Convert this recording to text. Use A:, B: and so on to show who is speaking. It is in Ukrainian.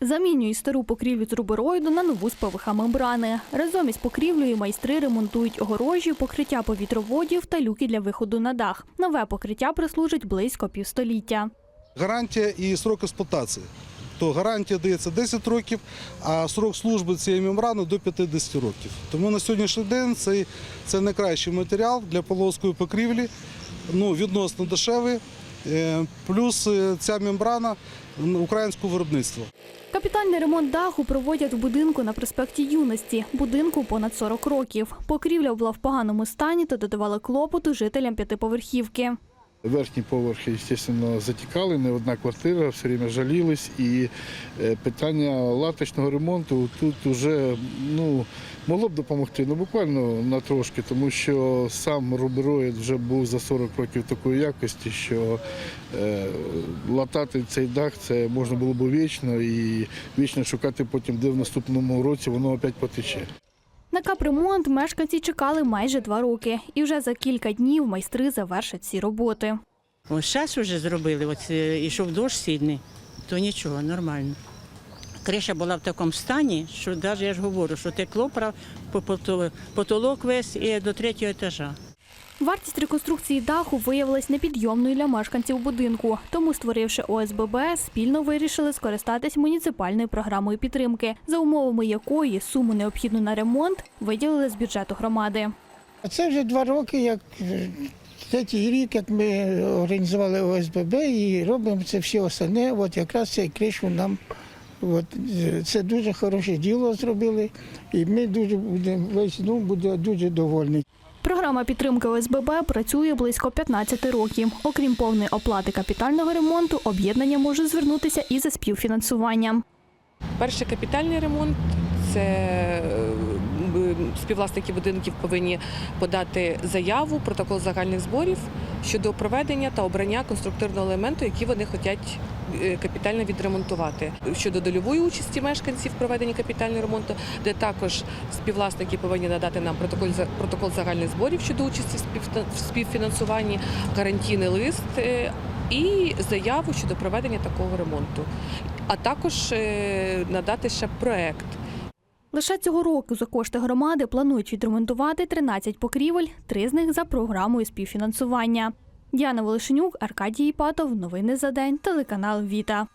A: Замінюють стару покрівлю з рубероїду на нову з ПВХ мембрани. Разом із покрівлею майстри ремонтують огорожі, покриття повітроводів та люки для виходу на дах. Нове покриття прислужить близько півстоліття.
B: Гарантія і срок експлуатації. То гарантія дається 10 років, а срок служби цієї мембрани до 50 років. Тому на сьогоднішній день це, це найкращий матеріал для полоської покрівлі, ну, відносно дешевий. Е, Плюс е, ця мембрана українського виробництва.
A: Капітальний ремонт даху проводять в будинку на проспекті Юності. Будинку понад 40 років. Покрівля була в поганому стані та додавала клопоту жителям п'ятиповерхівки.
C: Верхні поверхи, звісно, затікали, не одна квартира, все время жалілись. І е, питання латочного ремонту тут вже ну, могло б допомогти, ну буквально на трошки, тому що сам рубероїд вже був за 40 років такої якості, що е, латати цей дах це можна було б вічно і вічно шукати потім, де в наступному році воно опять потече.
A: На капремонт мешканці чекали майже два роки, і вже за кілька днів майстри завершать ці роботи.
D: Ось зараз вже зробили, от що ішов дощ сильний, то нічого, нормально. Криша була в такому стані, що навіть я ж говорю, що текло потолок весь і до третього етажа.
A: Вартість реконструкції даху виявилась непідйомною для мешканців будинку. Тому, створивши ОСББ, спільно вирішили скористатись муніципальною програмою підтримки, за умовами якої суму необхідну на ремонт виділили з бюджету громади.
E: Це вже два роки, як третій рік, як ми організували ОСББ і робимо це все остальне. От якраз цей кришу нам от, це дуже хороше діло зробили, і ми дуже будемо весь ну, буде дуже довольний.
A: Програма підтримки ОСББ працює близько 15 років. Окрім повної оплати капітального ремонту, об'єднання може звернутися і за співфінансуванням.
F: Перший капітальний ремонт це е, співвласники будинків повинні подати заяву, протокол загальних зборів щодо проведення та обрання конструктивного елементу, який вони хочуть е, капітально відремонтувати. Щодо дольової участі мешканців в проведенні капітального ремонту, де також співвласники повинні надати нам протокол протокол загальних зборів щодо участі в співфінансуванні, гарантійний лист е, і заяву щодо проведення такого ремонту а також е, надати ще проект.
A: Лише цього року за кошти громади планують відремонтувати 13 покрівель, три з них за програмою співфінансування. Діана Волошенюк, Аркадій Іпатов. Новини за день. Телеканал Віта.